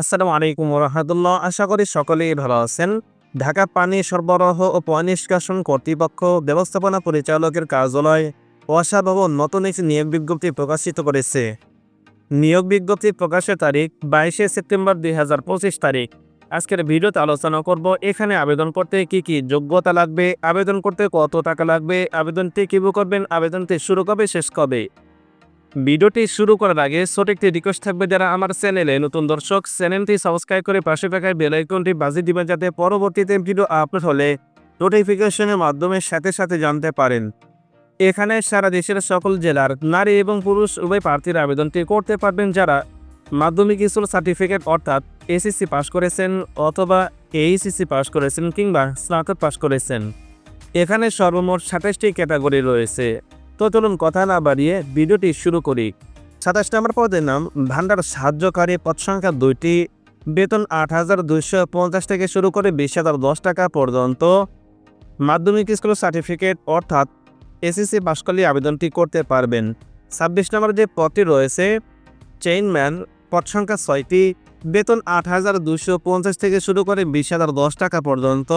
আসসালামু আলাইকুম রহমতুল্লাহ আশা করি সকলেই ভালো আছেন। ঢাকা পানি সরবরাহ ও নিষ্কাশন কর্তৃপক্ষ ব্যবস্থাপনা পরিচালকের কার্যালয় ওয়াসা ভবন নতুন একটি নিয়োগ বিজ্ঞপ্তি প্রকাশিত করেছে। নিয়োগ বিজ্ঞপ্তি প্রকাশের তারিখ বাইশে সেপ্টেম্বর দুই হাজার পঁচিশ তারিখ। আজকের ভিডিওতে আলোচনা করব, এখানে আবেদন করতে কি কি যোগ্যতা লাগবে, আবেদন করতে কত টাকা লাগবে, আবেদনটি কীভাবে করবেন, আবেদনটি শুরু কবে, শেষ কবে? ভিডিওটি শুরু করার আগে ছোট একটি রিকোয়েস্ট থাকবে যারা আমার চ্যানেলে নতুন দর্শক চ্যানেলটি সাবস্ক্রাইব করে পাশে থাকা বেল আইকনটি বাজিয়ে দিবেন যাতে পরবর্তীতে ভিডিও আপলোড হলে নোটিফিকেশনের মাধ্যমে সাথে সাথে জানতে পারেন। এখানে সারা দেশের সকল জেলার নারী এবং পুরুষ উভয় প্রার্থীর আবেদনটি করতে পারবেন যারা মাধ্যমিক স্কুল সার্টিফিকেট অর্থাৎ এসএসসি পাস করেছেন অথবা এইচএসসি পাস করেছেন কিংবা স্নাতক পাস করেছেন। এখানে সর্বমোট সাতাশটি ক্যাটাগরি রয়েছে। তো চলুন কথা না বাড়িয়ে ভিডিওটি শুরু করি। সাতাশ নম্বর পদের নাম ভান্ডার সাহায্যকারী পদ সংখ্যা দুইটি। বেতন আট হাজার দুইশো পঞ্চাশ থেকে শুরু করে বিশ হাজার দশ টাকা পর্যন্ত। মাধ্যমিক স্কুল সার্টিফিকেট, অর্থাৎ এসএসসি পাশ করলে আবেদনটি করতে পারবেন। ছাব্বিশ নম্বর যে পদটি রয়েছে চেইনম্যান পদ সংখ্যা ছয়টি। বেতন আট হাজার দুশো পঞ্চাশ থেকে শুরু করে বিশ হাজার দশ টাকা পর্যন্ত।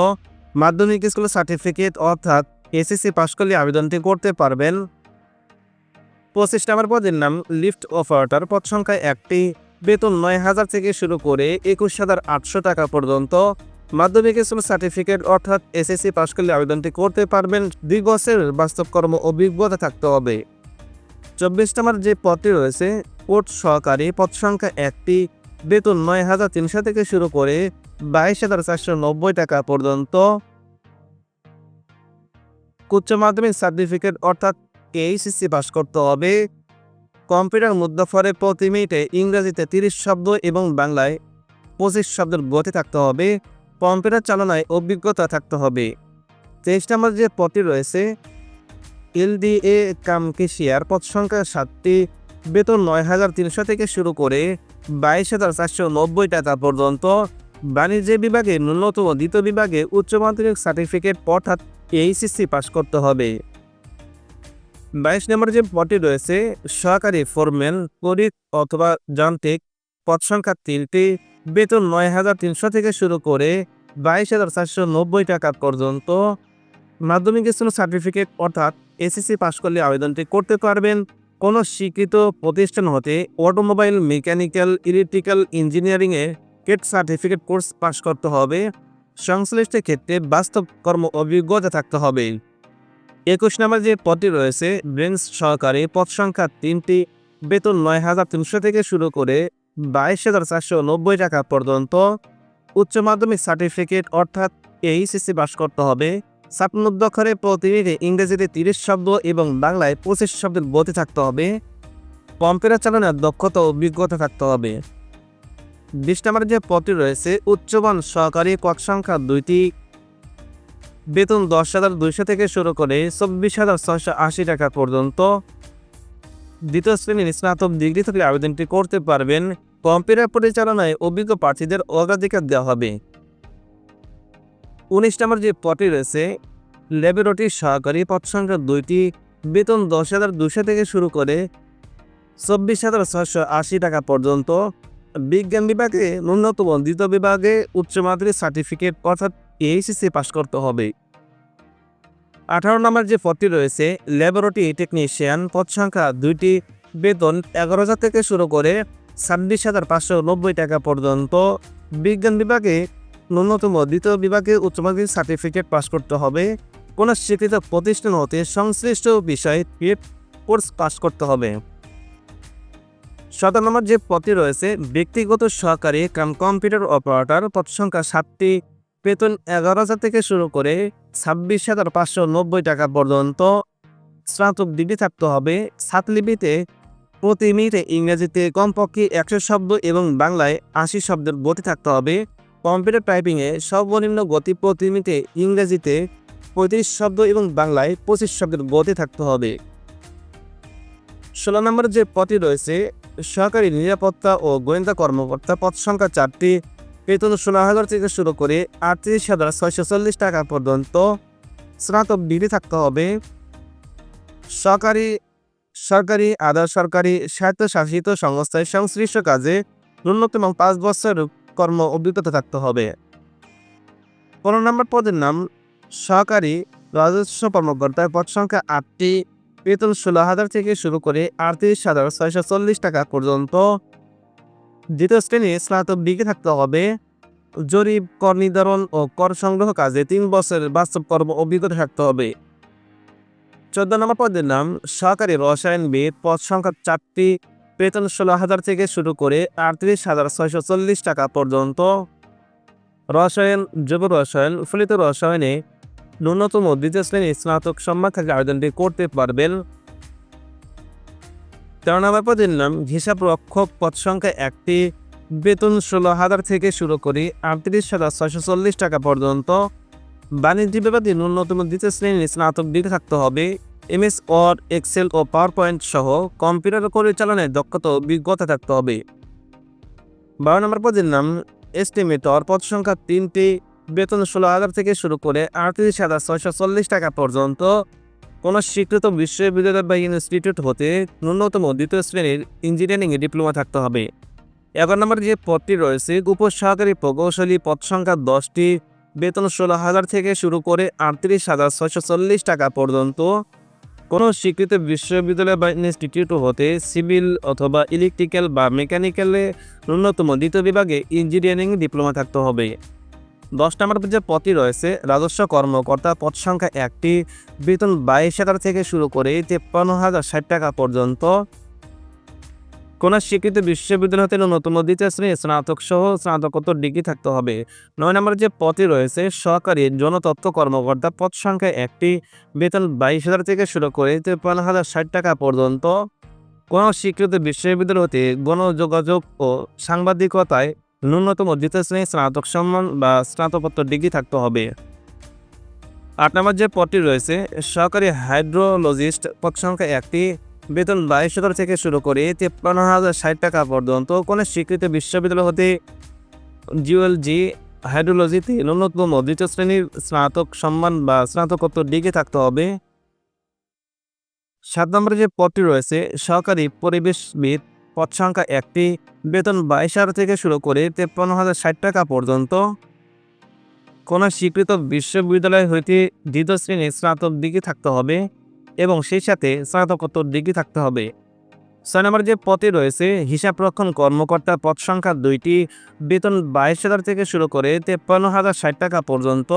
মাধ্যমিক স্কুল সার্টিফিকেট, অর্থাৎ এসএসসি পাশ করলে আবেদনটি করতে পারবেন। পঁচিশ নম্বর পদের নাম, লিফট অপারেটর। পদ সংখ্যা একটি। বেতন নয় হাজার থেকে শুরু করে একুশ হাজার আটশো টাকা পর্যন্ত। মাধ্যমিক স্কুল সার্টিফিকেট অর্থাৎ এসএসসি পাশ করলে আবেদনটি করতে পারবেন। দুই বছরের বাস্তব কর্ম অভিজ্ঞতা থাকতে হবে। চব্বিশ নম্বর যে পদটি রয়েছে পোর্ট সহকারী, পদ সংখ্যা একটি। বেতন নয় হাজার তিনশো থেকে শুরু করে বাইশ হাজার চারশো নব্বই টাকা পর্যন্ত। উচ্চ মাধ্যমিক সার্টিফিকেট অর্থাৎ এইচএসসি পাস করতে হবে। কম্পিউটার মুদ্রাফরে প্রতি মিনিটে ইংরেজিতে তিরিশ শব্দ এবং বাংলায় পঁচিশ শব্দের গতি থাকতে হবে। কম্পিউটার চালনায় অভিজ্ঞতা থাকতে হবে। তেইশ নম্বর যে পদটি রয়েছে, এলডিএ কাম কেশিয়ার পদ সংখ্যা সাতটি, বেতন নয় হাজার তিনশো থেকে শুরু করে বাইশ হাজার চারশো নব্বই টাকা পর্যন্ত। বাণিজ্য বিভাগে ন্যূনতম দ্বিতীয় বিভাগে উচ্চ মাধ্যমিক সার্টিফিকেট অর্থাৎ এইচএসসি পাশ করতে হবে। বাইশ নম্বর যে পদটি রয়েছে, সহকারী ফোরম্যান পরিক অথবা যান্ত্রিক পদ সংখ্যা তিনটি, বেতন নয় হাজার তিনশো থেকে শুরু করে বাইশ হাজার চারশো নব্বই টাকা পর্যন্ত। মাধ্যমিক স্কুল সার্টিফিকেট অর্থাৎ এসএসসি পাশ করলে আবেদনটি করতে পারবেন। কোনো স্বীকৃত প্রতিষ্ঠান হতে অটোমোবাইল মেকানিক্যাল ইলেকট্রিক্যাল ইঞ্জিনিয়ারিংয়ে কেট সার্টিফিকেট কোর্স পাশ করতে হবে। সংশ্লিষ্ট ক্ষেত্রে বাস্তব কর্ম অভিজ্ঞতা থাকতে হবে। একুশ নম্বর যে পদটি রয়েছে, ব্রেঞ্চ সহকারে পদ সংখ্যা তিনটি, বেতন নয় হাজার তিনশো থেকে শুরু করে বাইশ হাজার চারশো নব্বই টাকা পর্যন্ত। উচ্চ মাধ্যমিক সার্টিফিকেট অর্থাৎ এইচএসসি পাস করতে হবে। ছাপ্পান্নক্ষরে প্রতি মিনিটে ইংরেজিতে তিরিশ শব্দ এবং বাংলায় পঁচিশ শব্দের গতি থাকতে হবে। কম্পিউটার চালানোর দক্ষতা অভিজ্ঞতা থাকতে হবে। বিশ নম্বর যে পদটি রয়েছে, উচ্চমান সহকারী পদ সংখ্যা দুইটি। বেতন দশ হাজার দুইশো থেকে শুরু করে চব্বিশ হাজার ছয়শো আশি টাকা পর্যন্ত। দ্বিতীয় শ্রেণির স্নাতক ডিগ্রি থেকে আবেদনটি করতে পারবেন। কম্পিউটার পরিচালনায় অভিজ্ঞ প্রার্থীদের অগ্রাধিকার দেওয়া হবে। উনিশ নম্বর যে পদটি রয়েছে, ল্যাবরেটরি সহকারী পদ সংখ্যা দুইটি। বেতন দশ হাজার দুশো থেকে শুরু করে চব্বিশ হাজার ছয়শো আশি টাকা পর্যন্ত। বিজ্ঞান বিভাগে ন্যূনতম দ্বিতীয় বিভাগে উচ্চ মাধ্যমিক সার্টিফিকেট অর্থাৎ এইচএসসি পাস করতে হবে। আঠারো নম্বর যে পদটি রয়েছে ল্যাবরেটরি টেকনিশিয়ান পদ সংখ্যা দুইটি। বেতন এগারো হাজার থেকে শুরু করে ছাব্বিশ হাজার পাঁচশো নব্বই টাকা পর্যন্ত। বিজ্ঞান বিভাগে ন্যূনতম দ্বিতীয় বিভাগে উচ্চ মাধ্যমিক সার্টিফিকেট পাস করতে হবে। কোনো স্বীকৃত প্রতিষ্ঠান হতে সংশ্লিষ্ট বিষয়ে কোর্স পাস করতে হবে। সতেরো নম্বর যে পদটি রয়েছে, ব্যক্তিগত সহকারী কাম কম্পিউটার অপারেটর, পদ সংখ্যা সাতটি। বেতন এগারো হাজার থেকে শুরু করে ছাব্বিশ হাজার পাঁচশো নব্বই টাকা পর্যন্ত স্নাতক ডিগ্রি থাকতে হবে। ছাত্রলিপিতে প্রতি মিনিটে ইংরেজিতে কমপক্ষে একশো শব্দ এবং বাংলায় আশি শব্দের গতি থাকতে হবে। কম্পিউটার টাইপিংয়ে সর্বনিম্ন গতি প্রতি মিনিটে ইংরেজিতে পঁয়ত্রিশ শব্দ এবং বাংলায় পঁচিশ শব্দের গতি থাকতে হবে। ষোলো নম্বরের যে পদটি রয়েছে সহকারী নিরাপত্তা ও গোয়েন্দা কর্মকর্তা পদ সংখ্যা চারটি। বেতন ষোলো হাজার থেকে শুরু করে আটত্রিশ হাজার ছয়শো চল্লিশ টাকা পর্যন্ত স্নাতক ডিগ্রি থাকতে হবে। সরকারি সরকারি, আধা সরকারি স্বায়ত্তশাসিত সংস্থায় সংশ্লিষ্ট কাজে ন্যূনতম পাঁচ বছর কর্ম অভিজ্ঞতা থাকতে হবে। পনেরো নম্বর পদের নাম সহকারী রাজস্ব কর্মকর্তার পদ সংখ্যা আটটি। বেতন ষোলো হাজার থেকে শুরু করে আটত্রিশ হাজার ছয়শো চল্লিশ টাকা পর্যন্ত। দ্বিতীয় শ্রেণি স্নাতক ডিগ্রি থাকতে হবে। জরিপ, কর নির্ধারণ ও কর সংগ্রহ কাজে তিন বছরের বাস্তব কর্ম অভিজ্ঞতা থাকতে হবে। চোদ্দ নম্বর পদের নাম, সহকারী রসায়নবিদ, পদ সংখ্যা চারটি বেতন ষোলো হাজার থেকে শুরু করে আটত্রিশ হাজার ছয়শো চল্লিশ টাকা পর্যন্ত। রসায়ন জৈব রসায়ন, ফলিত রসায়নে ন্যূনতম দ্বিতীয় শ্রেণি স্নাতক সম্মান থেকে আবেদনটি করতে পারবেন। তেরো নম্বর পদের নাম, হিসাব রক্ষক পদ সংখ্যা একটি, বেতন ষোলো হাজার থেকে শুরু করে আটত্রিশ হাজার ছয়শো চল্লিশ টাকা পর্যন্ত। বাণিজ্য বিভাগে ন্যূনতম দ্বিতীয় শ্রেণির স্নাতক ডিগ্রি থাকতে হবে। এমএস, ওয়ার্ড, এক্সেল ও পাওয়ার পয়েন্ট সহ কম্পিউটার পরিচালনায় দক্ষতা অভিজ্ঞতা থাকতে হবে। বারো নম্বর পদের নাম, এস্টিমেটর, পদ সংখ্যা তিনটি বেতন ষোলো হাজার থেকে শুরু করে আটত্রিশ হাজার ছয়শো চল্লিশ টাকা পর্যন্ত। কোনো স্বীকৃত বিশ্ববিদ্যালয় বা ইনস্টিটিউট হতে ন্যূনতম দ্বিতীয় শ্রেণির ইঞ্জিনিয়ারিংয়ে ডিপ্লোমা থাকতে হবে। এগারো নম্বর যে পদটি রয়েছে, উপসহকারী প্রকৌশলী পদ সংখ্যা দশটি, বেতন ষোলো হাজার থেকে শুরু করে আটত্রিশ হাজার ছয়শো চল্লিশ টাকা পর্যন্ত। কোনো স্বীকৃত বিশ্ববিদ্যালয় বা ইনস্টিটিউট হতে সিভিল অথবা ইলেকট্রিক্যাল বা মেকানিক্যালে ন্যূনতম দ্বিতীয় বিভাগে ইঞ্জিনিয়ারিং ডিপ্লোমা থাকতে হবে। দশ নম্বর যে পদটি রয়েছে, রাজস্ব কর্মকর্তা পদ সংখ্যা একটি, বেতন বাইশ হাজার থেকে শুরু করে তেপ্পান্ন হাজার ষাট টাকা পর্যন্ত। কোন স্বীকৃত বিশ্ববিদ্যালয় হতে ন্যূনতম দ্বিতীয় শ্রেণি স্নাতক সহ স্নাতকোত্তর ডিগ্রি থাকতে হবে। নয় নম্বর যে পদটি রয়েছে, সহকারী জনতত্ত্ব কর্মকর্তা পদ সংখ্যা একটি, বেতন বাইশ হাজার থেকে শুরু করে তেপ্পান্ন হাজার ষাট টাকা পর্যন্ত। কোনো স্বীকৃত বিশ্ববিদ্যালয় হতে গণযোগাযোগ ও সাংবাদিকতায় ন্যূনতম দ্বিতীয় শ্রেণি স্নাতক সম্মান বা স্নাতকোত্তর ডিগ্রি থাকতে হবে। আট নম্বর যে পদটি রয়েছে, সহকারী হাইড্রোলজিস্ট, পদ সংখ্যা একটি, বেতন বাইশ হাজার থেকে শুরু করে তেপ্পান্ন হাজার ষাট টাকা পর্যন্ত কোনো স্বীকৃত বিশ্ববিদ্যালয় হতে জিওএলজি হাইড্রোলজিতে ন্যূনতম দ্বিতীয় শ্রেণির স্নাতক সম্মান বা স্নাতকোত্তর ডিগ্রি থাকতে হবে। সাত নম্বরে যে পদটি রয়েছে, সহকারী পরিবেশবিদ পদ সংখ্যা একটি, বেতন বাইশ হাজার থেকে শুরু করে তেপ্পান্ন হাজার ষাট টাকা পর্যন্ত। কোনো স্বীকৃত বিশ্ববিদ্যালয় হইতে দ্বিতীয় শ্রেণির স্নাতক ডিগ্রি থাকতে হবে এবং সেই সাথে স্নাতকোত্তর ডিগ্রি থাকতে হবে। ছয় নম্বর যে পদে রয়েছে, হিসাব রক্ষণ কর্মকর্তা পদ সংখ্যা দুইটি, বেতন বাইশ হাজার থেকে শুরু করে তেপ্পান্ন হাজার ষাট টাকা পর্যন্ত।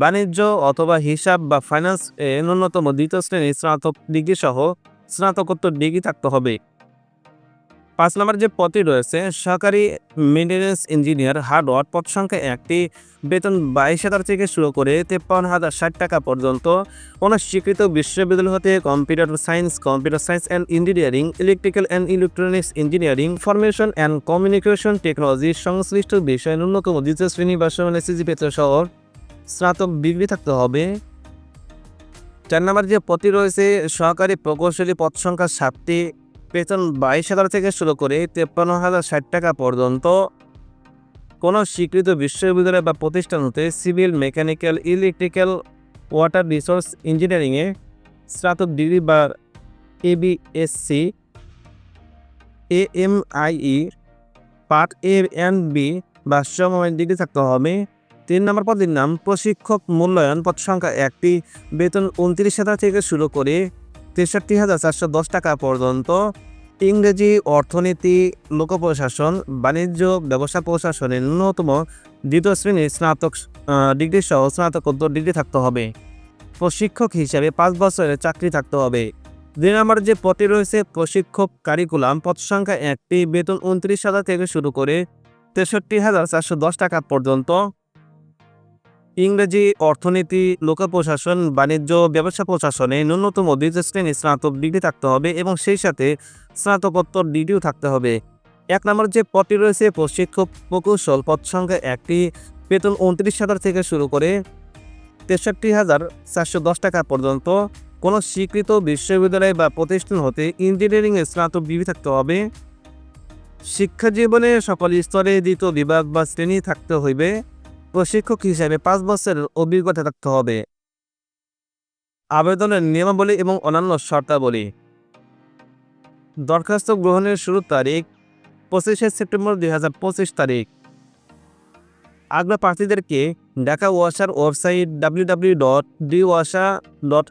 বাণিজ্য অথবা হিসাব বা ফাইন্যান্স ন্যূনতম দ্বিতীয় শ্রেণির স্নাতক ডিগ্রি সহ স্নাতকোত্তর ডিগ্রি থাকতে হবে। পাঁচ নম্বর যে পদটি রয়েছে, সহকারী মেনটেন্যান্স ইঞ্জিনিয়ার হার্ডওয়ার পদ সংখ্যা একটি, বেতন বাইশ হাজার থেকে শুরু করে তেপ্পান্ন হাজার ষাট টাকা পর্যন্ত কোনো স্বীকৃত বিশ্ববিদ্যালয় হতে computer science computer science and engineering electrical and electronics engineering information and communication technology সংশ্লিষ্ট বিষয়ে ন্যূনতম দ্বিতীয় শ্রেণি বা সমান এসএসজি পেতে সহ স্নাতক ডিগ্রি থাকতে হবে। চার নম্বর যে পদটি রয়েছে, সহকারী প্রকৌশলী পদ সংখ্যা সাতটি বেতন বাইশ হাজার থেকে শুরু করে তেপ্পান্ন হাজার ষাট টাকা পর্যন্ত। কোনো স্বীকৃত বিশ্ববিদ্যালয় বা প্রতিষ্ঠান হতে civil, mechanical, electrical, water resource, ইঞ্জিনিয়ারিংয়ে স্নাতক ডিগ্রি বা এবিএসসি AMIE part A and B বা সময় ডিগ্রি থাকতে হবে। তিন নম্বর পদের নাম প্রশিক্ষক মূল্যায়ন পদ সংখ্যা একটি, বেতন উনত্রিশ হাজার থেকে শুরু করে তেষট্টি হাজার চারশো দশ টাকা পর্যন্ত। ইংরেজি অর্থনীতি লোক প্রশাসন বাণিজ্য, ব্যবসা প্রশাসনের ন্যূনতম দ্বিতীয় শ্রেণির স্নাতক ডিগ্রি সহ স্নাতকোত্তর ডিগ্রি থাকতে হবে। প্রশিক্ষক হিসাবে পাঁচ বছরের চাকরি থাকতে হবে। দুই নম্বর যে পদটি রয়েছে, প্রশিক্ষক কারিকুলাম, পদ সংখ্যা একটি, বেতন উনত্রিশ হাজার থেকে শুরু করে তেষট্টি হাজার চারশো দশ টাকা পর্যন্ত। ইংরেজি অর্থনীতি লোক প্রশাসন বাণিজ্য, ব্যবসা প্রশাসনে ন্যূনতম দ্বিতীয় শ্রেণির স্নাতক ডিগ্রি থাকতে হবে এবং সেই সাথে স্নাতকোত্তর ডিগ্রিও থাকতে হবে। এক নম্বর যে পদটি রয়েছে, প্রশিক্ষক প্রকৌশল পদ সংখ্যা একটি। বেতন উনত্রিশ হাজার থেকে শুরু করে তেষট্টি হাজার চারশো দশ টাকা পর্যন্ত। কোনো স্বীকৃত বিশ্ববিদ্যালয় বা প্রতিষ্ঠান হতে ইঞ্জিনিয়ারিংয়ে স্নাতক ডিগ্রি থাকতে হবে। শিক্ষা জীবনে সকল স্তরে দ্বিতীয় বিভাগ বা শ্রেণি থাকতে হইবে। প্রশিক্ষক হিসেবে পাঁচ বছরের অভিজ্ঞতা থাকতে হবে। আবেদনের নিয়মাবলী এবং অন্যান্য শর্তাবলী। দরখাস্ত গ্রহণের শুরুর তারিখ, পঁচিশে সেপ্টেম্বর দুই হাজার পঁচিশ তারিখ। আগ্রা প্রার্থীদেরকে ঢাকা ওয়াসার website W W dot D ওয়াসা dot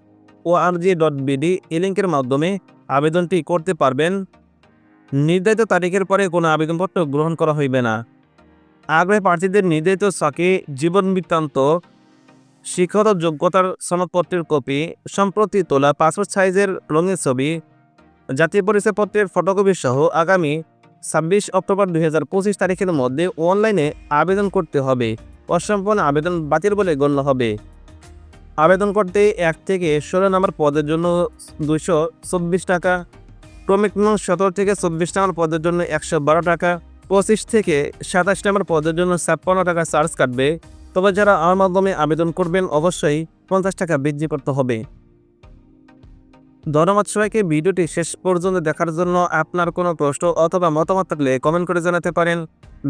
O R ORG dot BD এই লিঙ্কের মাধ্যমে আবেদনটি করতে পারবেন। নির্ধারিত তারিখের পরে কোনো আবেদনপত্র গ্রহণ করা হইবে না। আগ্রহী প্রার্থীদের নির্ধারিত সাকে জীবন বৃত্তান্ত, শিক্ষাগত যোগ্যতার সনদপত্রের কপি, সম্প্রতি তোলা পাসপোর্ট সাইজের রঙের ছবি, জাতীয় পরিচয়পত্রের ফটোকপি সহ আগামী ছাব্বিশ অক্টোবর দুই হাজার পঁচিশ তারিখের মধ্যে অনলাইনে আবেদন করতে হবে। অসম্পূর্ণ আবেদন বাতিল বলে গণ্য হবে। আবেদন করতে এক থেকে ষোলো নম্বর পদের জন্য দুশো টাকা, ক্রমিক সতেরো থেকে চব্বিশ নম্বর পদের জন্য একশো বারো টাকা পঁচিশ থেকে সাতাশ নম্বর পদের জন্য ছাপ্পান্ন টাকা চার্জ কাটবে। তবে যারা আমার মাধ্যমে আবেদন করবেন, অবশ্যই পঞ্চাশ টাকা বৃদ্ধি করতে হবে। ধন্যবাদ সবাইকে, ভিডিওটি শেষ পর্যন্ত দেখার জন্য আপনার কোনো প্রশ্ন অথবা মতামত থাকলে কমেন্ট করে জানাতে পারেন।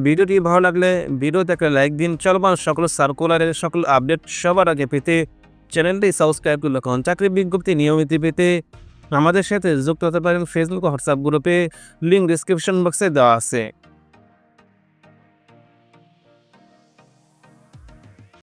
ভিডিওটি ভালো লাগলে ভিডিওতে দেখলে লাইক দিন। চলমান সকল সার্কুলারের সকল আপডেট সবার আগে পেতে চ্যানেলটি সাবস্ক্রাইব করে রাখুন চাকরি বিজ্ঞপ্তি নিয়মিত পেতে আমাদের সাথে যুক্ত হতে পারেন ফেসবুক হোয়াটসঅ্যাপ গ্রুপে লিঙ্ক ডিসক্রিপশন বক্সে দেওয়া আছে।